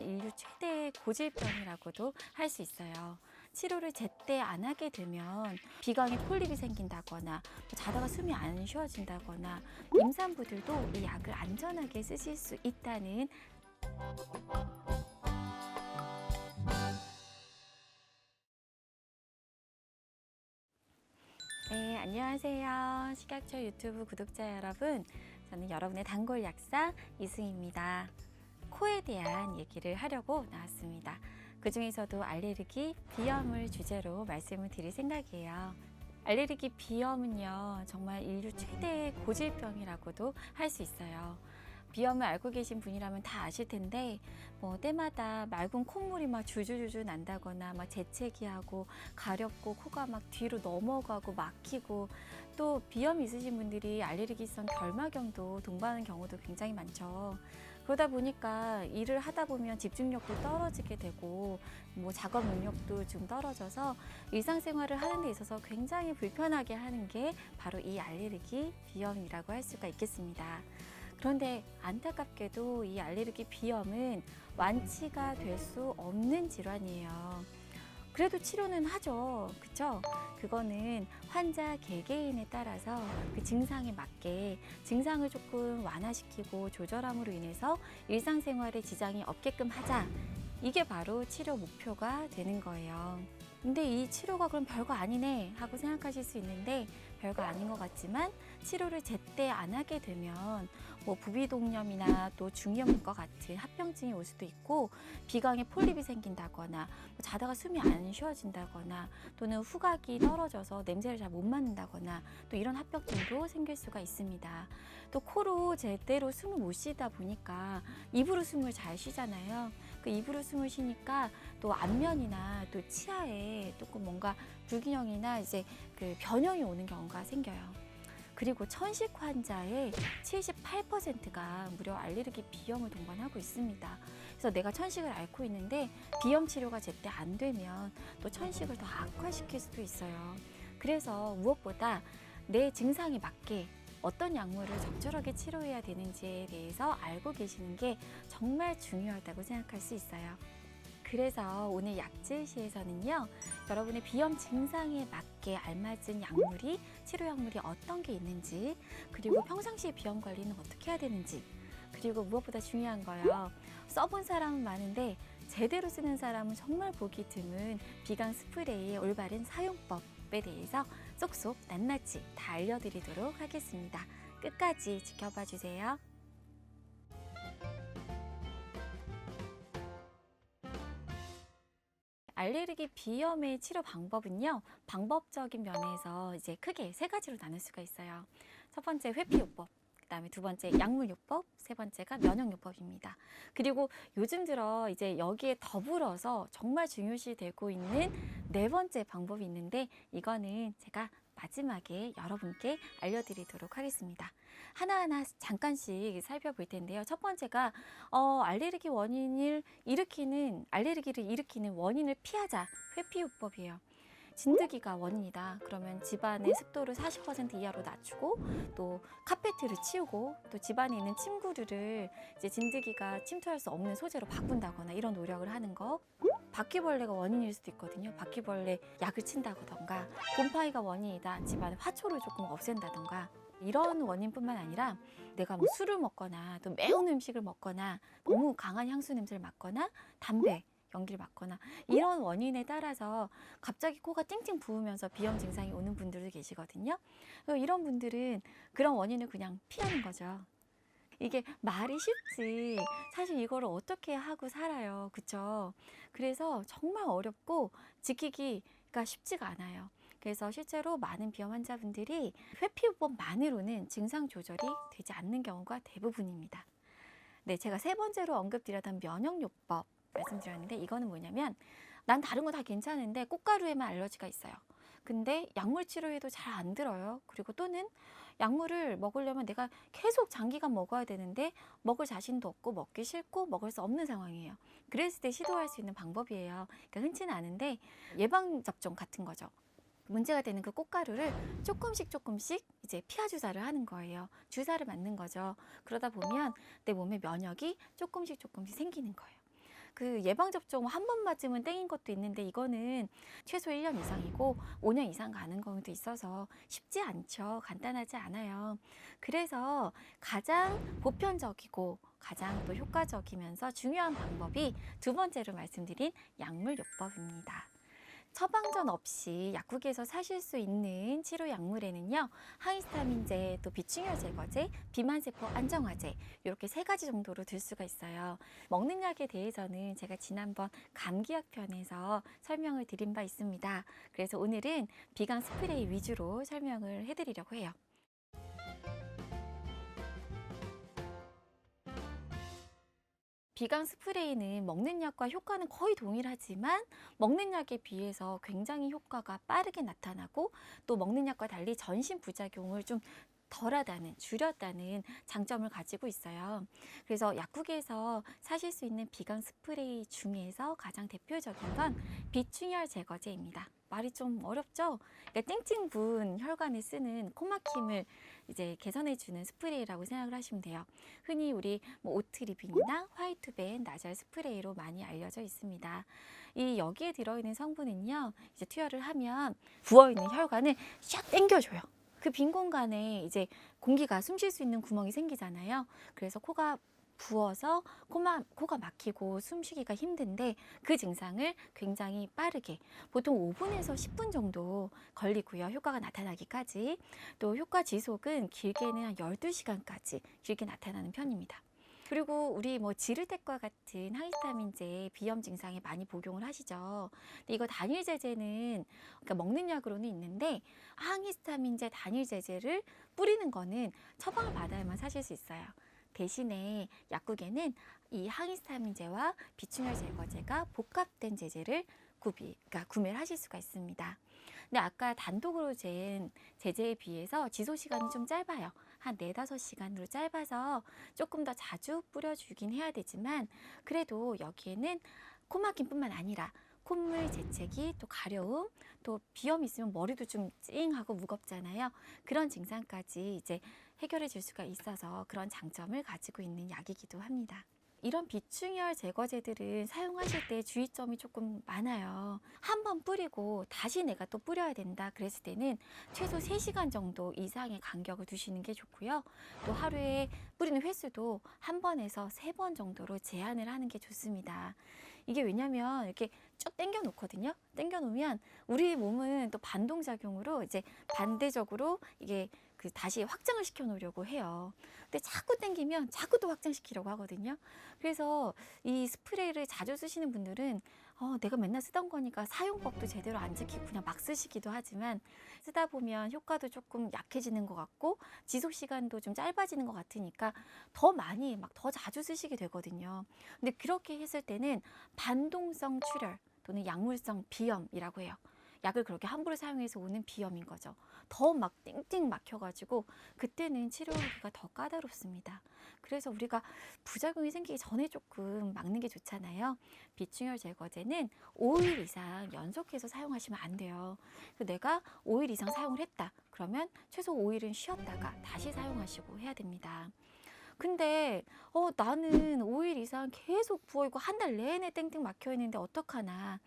인류 최대의 고질병이라고도 할 수 있어요. 치료를 제때 안 하게 되면 비강에 폴립이 생긴다거나 뭐 자다가 숨이 안 쉬어진다거나 임산부들도 이 약을 안전하게 쓰실 수 있다는 네, 안녕하세요. 식약처 유튜브 구독자 여러분. 저는 여러분의 단골 약사 이승입니다. 코에 대한 얘기를 하려고 나왔습니다. 그 중에서도 알레르기, 비염을 주제로 말씀을 드릴 생각이에요. 알레르기 비염은요, 정말 인류 최대의 고질병이라고도 할 수 있어요. 비염을 알고 계신 분이라면 다 아실 텐데, 뭐, 때마다 맑은 콧물이 막 주주주주 난다거나, 막 재채기 하고, 가렵고, 코가 막 뒤로 넘어가고, 막히고, 또 비염 있으신 분들이 알레르기성 결막염도 동반하는 경우도 굉장히 많죠. 그러다 보니까 일을 하다 보면 집중력도 떨어지게 되고 뭐 작업 능력도 좀 떨어져서 일상생활을 하는 데 있어서 굉장히 불편하게 하는 게 바로 이 알레르기 비염이라고 할 수가 있겠습니다. 그런데 안타깝게도 이 알레르기 비염은 완치가 될 수 없는 질환이에요. 그래도 치료는 하죠. 그쵸? 그거는 환자 개개인에 따라서 그 증상에 맞게 증상을 조금 완화시키고 조절함으로 인해서 일상생활에 지장이 없게끔 하자. 이게 바로 치료 목표가 되는 거예요. 근데 이 치료가 그럼 별거 아니네 하고 생각하실 수 있는데 별거 아닌 것 같지만 치료를 제때 안 하게 되면 뭐 부비동염이나 또 중이염과 같은 합병증이 올 수도 있고 비강에 폴립이 생긴다거나 뭐 자다가 숨이 안 쉬어진다거나 또는 후각이 떨어져서 냄새를 잘 못 맡는다거나 또 이런 합병증도 생길 수가 있습니다. 또 코로 제대로 숨을 못 쉬다 보니까 입으로 숨을 잘 쉬잖아요. 그 입으로 숨을 쉬니까 또 안면이나 또 치아에 조금 뭔가 불균형이나 이제 그 변형이 오는 경우가 생겨요. 그리고 천식 환자의 78%가 무려 알레르기 비염을 동반하고 있습니다. 그래서 내가 천식을 앓고 있는데 비염 치료가 제때 안 되면 또 천식을 더 악화시킬 수도 있어요. 그래서 무엇보다 내 증상에 맞게 어떤 약물을 적절하게 치료해야 되는지에 대해서 알고 계시는 게 정말 중요하다고 생각할 수 있어요. 그래서 오늘 약질시에서는요, 여러분의 비염 증상에 맞게 알맞은 약물이, 치료 약물이 어떤 게 있는지, 그리고 평상시에 비염 관리는 어떻게 해야 되는지, 그리고 무엇보다 중요한 거요. 써본 사람은 많은데, 제대로 쓰는 사람은 정말 보기 드문 비강 스프레이의 올바른 사용법에 대해서 쏙쏙 낱낱이 다 알려드리도록 하겠습니다. 끝까지 지켜봐 주세요. 알레르기 비염의 치료 방법은요, 방법적인 면에서 이제 크게 세 가지로 나눌 수가 있어요. 첫 번째 회피요법. 그다음에 두 번째 약물요법, 세 번째가 면역요법입니다. 그리고 요즘 들어 이제 여기에 더불어서 정말 중요시 되고 있는 네 번째 방법이 있는데 이거는 제가 마지막에 여러분께 알려드리도록 하겠습니다. 하나하나 잠깐씩 살펴볼 텐데요. 첫 번째가 어, 알레르기 원인을 일으키는 알레르기를 일으키는 원인을 피하자 회피요법이에요. 진드기가 원인이다. 그러면 집안의 습도를 40% 이하로 낮추고 또 카페트를 치우고 또 집안에 있는 침구류를 이제 진드기가 침투할 수 없는 소재로 바꾼다거나 이런 노력을 하는 거. 바퀴벌레가 원인일 수도 있거든요. 바퀴벌레 약을 친다던가 곰팡이가 원인이다. 집안에 화초를 조금 없앤다던가 이런 원인뿐만 아니라 내가 뭐 술을 먹거나 또 매운 음식을 먹거나 너무 강한 향수 냄새를 맡거나 담배 연기를 맡거나 이런 원인에 따라서 갑자기 코가 띵띵 부으면서 비염 증상이 오는 분들도 계시거든요. 이런 분들은 그런 원인을 그냥 피하는 거죠. 이게 말이 쉽지. 사실 이거를 어떻게 하고 살아요. 그쵸? 그래서 정말 어렵고 지키기가 쉽지가 않아요. 그래서 실제로 많은 비염 환자분들이 회피요법만으로는 증상 조절이 되지 않는 경우가 대부분입니다. 네 제가 세 번째로 언급드렸던 면역요법 말씀드렸는데 이거는 뭐냐면 난 다른 거 다 괜찮은데 꽃가루에만 알러지가 있어요. 근데 약물 치료해도 잘 안 들어요. 그리고 또는 약물을 먹으려면 내가 계속 장기간 먹어야 되는데 먹을 자신도 없고 먹기 싫고 먹을 수 없는 상황이에요. 그랬을 때 시도할 수 있는 방법이에요. 그러니까 흔치는 않은데 예방 접종 같은 거죠. 문제가 되는 그 꽃가루를 조금씩 조금씩 이제 피하 주사를 하는 거예요. 주사를 맞는 거죠. 그러다 보면 내 몸의 면역이 조금씩 조금씩 생기는 거예요. 그 예방 접종 한 번 맞으면 땡인 것도 있는데 이거는 최소 1년 이상이고 5년 이상 가는 경우도 있어서 쉽지 않죠. 간단하지 않아요. 그래서 가장 보편적이고 가장 또 효과적이면서 중요한 방법이 두 번째로 말씀드린 약물요법입니다. 처방전 없이 약국에서 사실 수 있는 치료 약물에는요 항히스타민제, 또 비충혈 제거제, 비만세포 안정화제 이렇게 세 가지 정도로 들 수가 있어요. 먹는 약에 대해서는 제가 지난번 감기약 편에서 설명을 드린 바 있습니다. 그래서 오늘은 비강 스프레이 위주로 설명을 해드리려고 해요. 비강 스프레이는 먹는 약과 효과는 거의 동일하지만 먹는 약에 비해서 굉장히 효과가 빠르게 나타나고 또 먹는 약과 달리 전신 부작용을 좀 덜하다는 줄였다는 장점을 가지고 있어요. 그래서 약국에서 사실 수 있는 비강 스프레이 중에서 가장 대표적인 건 비충혈 제거제입니다. 말이 좀 어렵죠? 그러니까 땡땡 부은 혈관에 쓰는 코막힘을 이제 개선해주는 스프레이라고 생각을 하시면 돼요. 흔히 우리 뭐 오트리빈이나 화이트벤, 나잘 스프레이로 많이 알려져 있습니다. 이 여기에 들어있는 성분은요, 이제 투여를 하면 부어있는 혈관을 샥 당겨줘요. 그 빈 공간에 이제 공기가 숨 쉴 수 있는 구멍이 생기잖아요. 그래서 코가 부어서 코마, 코가 막히고 숨쉬기가 힘든데 그 증상을 굉장히 빠르게 보통 5분에서 10분 정도 걸리고요. 효과가 나타나기까지 또 효과 지속은 길게는 한 12시간까지 길게 나타나는 편입니다. 그리고 우리 뭐 지르텍과 같은 항히스타민제 비염 증상에 많이 복용을 하시죠. 근데 이거 단일 제제는 그러니까 먹는 약으로는 있는데 항히스타민제 단일 제제를 뿌리는 거는 처방을 받아야만 사실 수 있어요. 대신에 약국에는 이 항히스타민제와 비충혈 제거제가 복합된 제제를 구비, 그러니까 구매를 하실 수가 있습니다. 근데 아까 단독으로 잰 제제에 비해서 지속 시간이 좀 짧아요. 한 네다섯 시간으로 짧아서 조금 더 자주 뿌려주긴 해야 되지만 그래도 여기에는 코막힘뿐만 아니라 콧물 재채기, 또 가려움, 또 비염 있으면 머리도 좀 찡하고 무겁잖아요. 그런 증상까지 이제 해결해 줄 수가 있어서 그런 장점을 가지고 있는 약이기도 합니다. 이런 비충혈 제거제들은 사용하실 때 주의점이 조금 많아요. 한 번 뿌리고 다시 내가 또 뿌려야 된다 그랬을 때는 최소 3시간 정도 이상의 간격을 두시는 게 좋고요. 또 하루에 뿌리는 횟수도 한 번에서 세 번 정도로 제한을 하는 게 좋습니다. 이게 왜냐면 이렇게 쭉 당겨 놓거든요. 당겨 놓으면 우리 몸은 또 반동작용으로 이제 반대적으로 이게 그 다시 확장을 시켜 놓으려고 해요. 근데 자꾸 당기면 자꾸 또 확장시키려고 하거든요. 그래서 이 스프레이를 자주 쓰시는 분들은 어, 내가 맨날 쓰던 거니까 사용법도 제대로 안 지키고 그냥 막 쓰시기도 하지만 쓰다 보면 효과도 조금 약해지는 것 같고 지속 시간도 좀 짧아지는 것 같으니까 더 많이 막 더 자주 쓰시게 되거든요. 근데 그렇게 했을 때는 반동성 출혈 또는 약물성 비염이라고 해요. 약을 그렇게 함부로 사용해서 오는 비염인 거죠. 더 막 띵띵 막혀가지고 그때는 치료하기가 더 까다롭습니다. 그래서 우리가 부작용이 생기기 전에 조금 막는 게 좋잖아요. 비충혈 제거제는 5일 이상 연속해서 사용하시면 안 돼요. 내가 5일 이상 사용을 했다. 그러면 최소 5일은 쉬었다가 다시 사용하시고 해야 됩니다. 근데 어 나는 5일 이상 계속 부어 있고 한 달 내내 땡땡 막혀 있는데 어떡하나.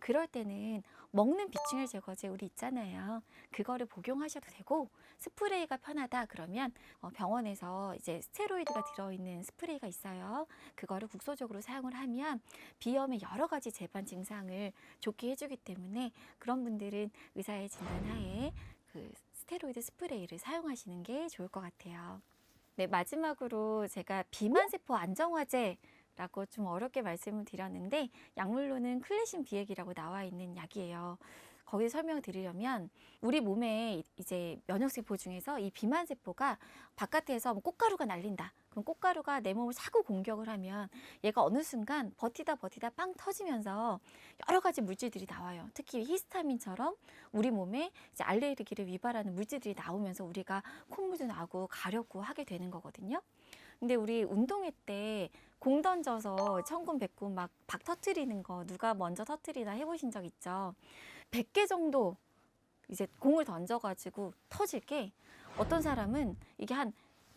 그럴 때는 먹는 비충혈 제거제 우리 있잖아요. 그거를 복용하셔도 되고 스프레이가 편하다 그러면 어, 병원에서 이제 스테로이드가 들어있는 스프레이가 있어요. 그거를 국소적으로 사용을 하면 비염의 여러 가지 재반 증상을 좋게 해주기 때문에 그런 분들은 의사의 진단하에 그 스테로이드 스프레이를 사용하시는 게 좋을 것 같아요. 네, 마지막으로 제가 비만세포 안정화제 라고 좀 어렵게 말씀을 드렸는데 약물로는 클래신 비액이라고 나와 있는 약이에요. 거기 설명을 드리려면 우리 몸에 이제 면역세포 중에서 이 비만세포가 바깥에서 뭐 꽃가루가 날린다. 그럼 꽃가루가 내 몸을 자꾸 공격을 하면 얘가 어느 순간 버티다 버티다 빵 터지면서 여러 가지 물질들이 나와요. 특히 히스타민처럼 우리 몸에 이제 알레르기를 위발하는 물질들이 나오면서 우리가 콧물도 나고 가렵고 하게 되는 거거든요. 근데 우리 운동회 때 공 던져서 천군 백군 막 박 터트리는 거 누가 먼저 터트리나 해보신 적 있죠? 100개 정도 이제 공을 던져가지고 터질 게 어떤 사람은 이게 한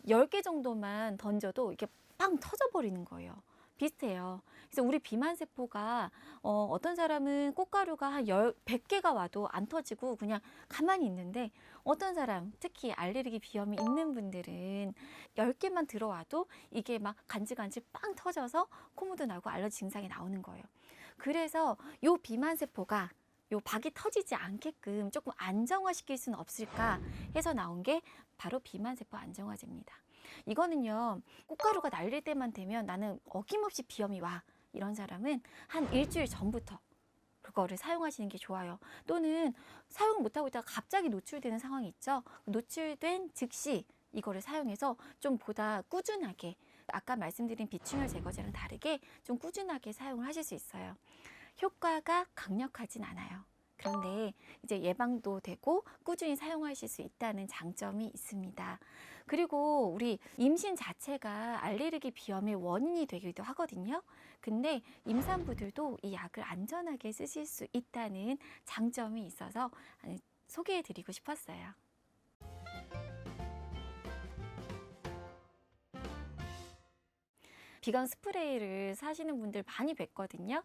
10개 정도만 던져도 이게 빵 터져버리는 거예요. 비슷해요. 그래서 우리 비만 세포가 어, 어떤 사람은 꽃가루가 한 열, 100개가 와도 안 터지고 그냥 가만히 있는데 어떤 사람, 특히 알레르기 비염이 있는 분들은 10개만 들어와도 이게 막 간질간질 빵 터져서 콧물도 나고 알러지 증상이 나오는 거예요. 그래서 요 비만 세포가 요 박이 터지지 않게끔 조금 안정화시킬 수는 없을까 해서 나온 게 바로 비만 세포 안정화제입니다. 이거는요 꽃가루가 날릴 때만 되면 나는 어김없이 비염이 와 이런 사람은 한 일주일 전부터 그거를 사용하시는 게 좋아요. 또는 사용 못하고 있다가 갑자기 노출되는 상황이 있죠. 노출된 즉시 이거를 사용해서 좀 보다 꾸준하게 아까 말씀드린 비충혈 제거제랑 다르게 좀 꾸준하게 사용을 하실 수 있어요. 효과가 강력하진 않아요. 그런데 이제 예방도 되고 꾸준히 사용하실 수 있다는 장점이 있습니다. 그리고 우리 임신 자체가 알레르기 비염의 원인이 되기도 하거든요. 근데 임산부들도 이 약을 안전하게 쓰실 수 있다는 장점이 있어서 소개해 드리고 싶었어요. 비강 스프레이를 사시는 분들 많이 뵀거든요.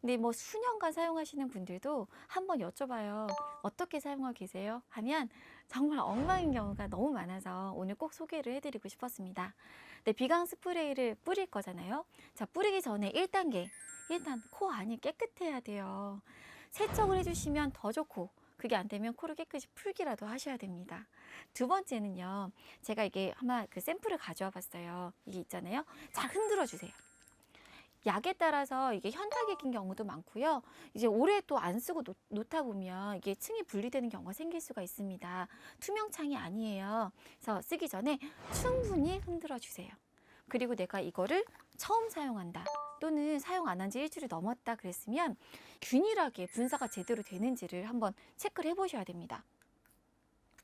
근데 뭐 수년간 사용하시는 분들도 한번 여쭤봐요. 어떻게 사용하고 계세요? 하면 정말 엉망인 경우가 너무 많아서 오늘 꼭 소개를 해드리고 싶었습니다. 네, 비강 스프레이를 뿌릴 거잖아요. 자, 뿌리기 전에 1단계. 일단 코 안이 깨끗해야 돼요. 세척을 해주시면 더 좋고 그게 안 되면 코를 깨끗이 풀기라도 하셔야 됩니다. 두 번째는요. 제가 이게 아마 그 샘플을 가져와 봤어요. 이게 있잖아요. 잘 흔들어 주세요. 약에 따라서 이게 낀 경우도 많고요. 이제 오래 또 안 쓰고 놓, 놓다 보면 이게 층이 분리되는 경우가 생길 수가 있습니다. 투명 창이 아니에요. 그래서 쓰기 전에 충분히 흔들어 주세요. 그리고 내가 이거를 처음 사용한다. 또는 사용 안 한 지 일주일이 넘었다 그랬으면 균일하게 분사가 제대로 되는지를 한번 체크를 해보셔야 됩니다.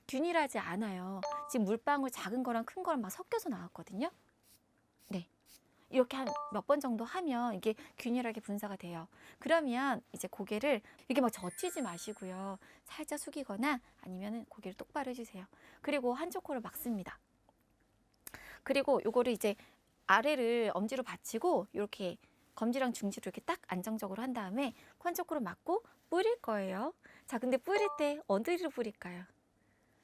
균일하지 않아요. 지금 물방울 작은 거랑 큰 거랑 막 섞여서 나왔거든요. 네. 이렇게 한 몇 번 정도 하면 이게 균일하게 분사가 돼요. 그러면 이제 고개를 이렇게 막 젖히지 마시고요. 살짝 숙이거나 아니면 고개를 똑바로 해주세요. 그리고 한쪽 코를 막습니다. 그리고 요거를 이제 아래를 엄지로 받치고 이렇게 검지랑 중지로 이렇게 딱 안정적으로 한 다음에 코를 막고 뿌릴 거예요. 자, 근데 뿌릴 때 어디로 뿌릴까요?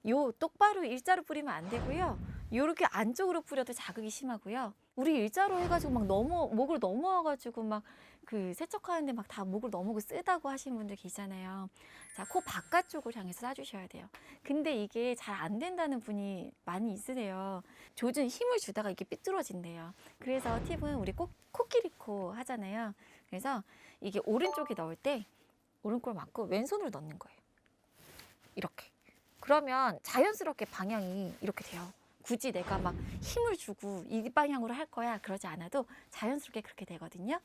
요 똑바로 일자로 뿌리면 안 되고요. 요렇게 안쪽으로 뿌려도 자극이 심하고요. 우리 일자로 해가지고 막 넘어 목을 넘어와가지고 막 그 세척하는데 막 다 목을 넘어고 쓰다고 하시는 분들 계시잖아요. 자, 코 바깥쪽을 향해서 쏴주셔야 돼요. 근데 이게 잘 안 된다는 분이 많이 있으세요. 조준 힘을 주다가 이게 삐뚤어진대요. 그래서 팁은 우리 꼭 코끼리 코 하잖아요. 그래서 이게 오른쪽에 넣을 때 오른골 맞고 왼손으로 넣는 거예요. 이렇게. 그러면 자연스럽게 방향이 이렇게 돼요. 굳이 내가 막 힘을 주고 이 방향으로 할 거야 그러지 않아도 자연스럽게 그렇게 되거든요.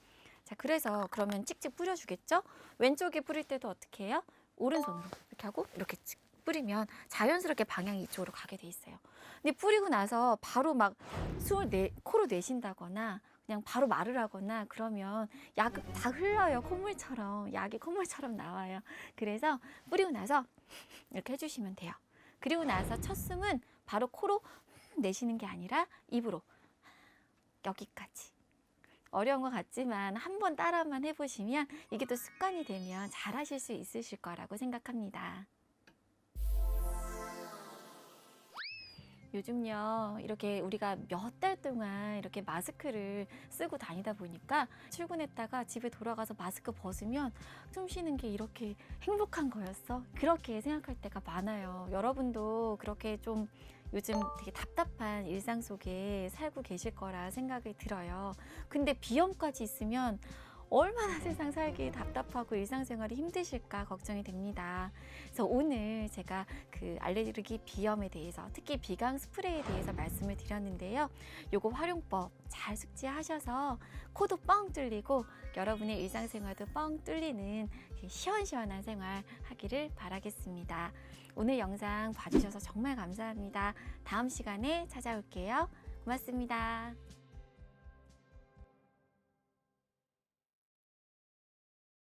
자, 그래서 그러면 찍찍 뿌려주겠죠? 왼쪽에 뿌릴 때도 어떻게 해요? 오른손으로 이렇게 하고 이렇게 찍 뿌리면 자연스럽게 방향이 이쪽으로 가게 돼 있어요. 근데 뿌리고 나서 바로 막 숨을 내, 코로 내쉰다거나 그냥 바로 말을 하거나 그러면 약 다 흘러요. 콧물처럼. 약이 콧물처럼 나와요. 그래서 뿌리고 나서 이렇게 해주시면 돼요. 그리고 나서 첫 숨은 바로 코로 내쉬는 게 아니라 입으로 여기까지. 어려운 것 같지만 한 번 따라만 해보시면 이게 또 습관이 되면 잘 하실 수 있으실 거라고 생각합니다. 요즘요, 이렇게 우리가 몇 달 동안 이렇게 마스크를 쓰고 다니다 보니까 출근했다가 집에 돌아가서 마스크 벗으면 숨 쉬는 게 이렇게 행복한 거였어? 그렇게 생각할 때가 많아요. 여러분도 그렇게 좀 요즘 되게 답답한 일상 속에 살고 계실 거라 생각이 들어요. 근데 비염까지 있으면 얼마나 세상 살기 답답하고 일상생활이 힘드실까 걱정이 됩니다. 그래서 오늘 제가 그 알레르기 비염에 대해서 특히 비강 스프레이에 대해서 말씀을 드렸는데요. 요거 활용법 잘 숙지하셔서 코도 뻥 뚫리고 여러분의 일상생활도 뻥 뚫리는 시원시원한 생활 하기를 바라겠습니다. 오늘 영상 봐주셔서 정말 감사합니다. 다음 시간에 찾아올게요. 고맙습니다.